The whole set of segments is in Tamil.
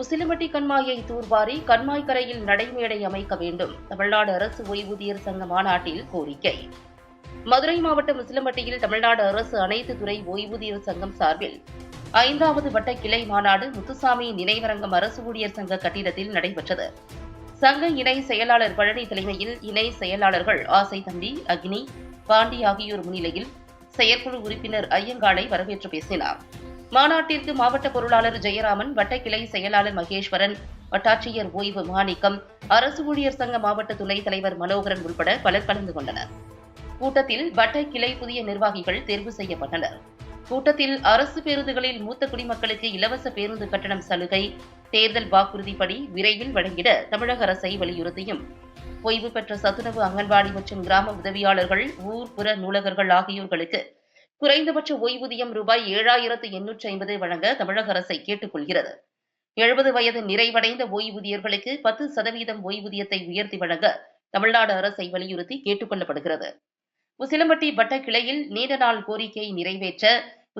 உசிலம்பட்டி கண்மாயை தூர்வாரி கண்மாய் கரையில் நடைமேடை அமைக்க வேண்டும். தமிழ்நாடு அரசு ஓய்வூதியர் சங்க மாநாட்டில் கோரிக்கை. மதுரை மாவட்டம் உசிலம்பட்டியில் தமிழ்நாடு அரசு அனைத்து துறை ஓய்வூதியர் சங்கம் சார்பில் ஐந்தாவது வட்ட கிளை மாநாடு முத்துசாமி நினைவரங்கம் அரசு ஊழியர் சங்க கட்டிடத்தில் நடைபெற்றது. சங்க இணை செயலாளர் பழனி தலைமையில் இணை செயலாளர்கள் ஆசை தம்பி அக்னி பாண்டி ஆகியோர் முன்னிலையில் செயற்குழு உறுப்பினர் ஐயங்காளை வரவேற்று பேசினார். மாநாட்டிற்கு மாவட்ட பொருளாளர் ஜெயராமன் வட்டக்கிளை கிளை செயலாளர் மகேஸ்வரன் வட்டாட்சியர் ஓய்வு மாணிக்கம் அரசு ஊழியர் சங்க மாவட்ட துணைத் தலைவர் மனோகரன் உள்பட பலர் கலந்து கொண்டனர். கூட்டத்தில் வட்ட கிளை புதிய நிர்வாகிகள் தேர்வு செய்யப்பட்டனர். கூட்டத்தில் அரசு பேருந்துகளில் மூத்த குடிமக்களுக்கு இலவச பேருந்து கட்டணம் சலுகை தேர்தல் வாக்குறுதிப்படி விரைவில் வழங்கிட தமிழக அரசை வலியுறுத்தியும். ஓய்வு பெற்ற சத்துணவு அங்கன்வாடி மற்றும் கிராம உதவியாளர்கள் ஊர் புற நூலகர்கள் ஆகியோர்களுக்கு குறைந்தபட்ச ஓய்வூதியம் ரூபாய் ஏழாயிரத்து எண்ணூற்றி ஐம்பது வழங்க தமிழக அரசை கேட்டுக் கொள்கிறது எழுபது வயது நிறைவடைந்த ஓய்வூதியர்களுக்கு பத்து சதவீதம் ஓய்வூதியத்தை உயர்த்தி வழங்க தமிழ்நாடு அரசை வலியுறுத்தி கேட்டுக் கொள்ளப்படுகிறது உசிலம்பட்டி வட்ட கிளையில் நீண்ட நாள் கோரிக்கையை நிறைவேற்ற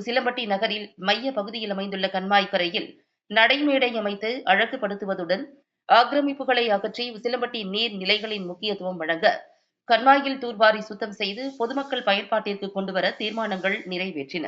உசிலம்பட்டி நகரில் மைய பகுதியில் அமைந்துள்ள கண்மாய்க்கரையில் நடைமேடை அமைத்து அழகுபடுத்துவதுடன் ஆக்கிரமிப்புகளை அகற்றி உசிலம்பட்டி நீர் நிலைகளின் முக்கியத்துவம் வழங்க கண்மாயில் தூர்வாரி சுத்தம் செய்து பொதுமக்கள் பயன்பாட்டிற்கு கொண்டுவர தீர்மானங்கள் நிறைவேற்றின.